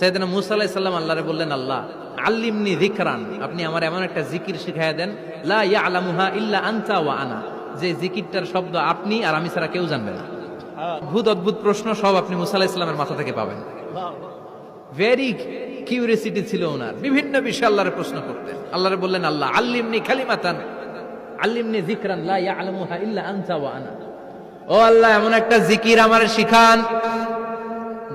সৈয়দনা মুসা আলাইহিস সালাম আল্লাহরে বললেন, আল্লাহ, আল্লিমনি যিকরান। আপনি আমার এমন একটা জিকির শিখাইয়া দেন, লা ইয়ালামুহা ইল্লা আনতা ওয়া আনা। যে জিকিরটার শব্দ আপনি আর আমি ছাড়া কেউ জানবে না। অদ্ভুত অদ্ভুত প্রশ্ন সব আপনি মুসা আলাইহিস সালামের মাথা থেকে পাবেন। ভেরি কিউরিয়াসিটি ছিল ওনার। বিভিন্ন বিষয়ে আল্লাহরে প্রশ্ন করতেন। আল্লাহরে বললেন, আল্লাহ, আল্লিমনি খালিমাতান। আল্লিমনি জিকরান লা ইয়ালামুহা ইল্লা আনতা ওয়া আনা। ও আল্লাহ, এমন একটা জিকির আমার শিখান।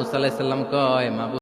মুসা আলাইহিস কয় মাবুদ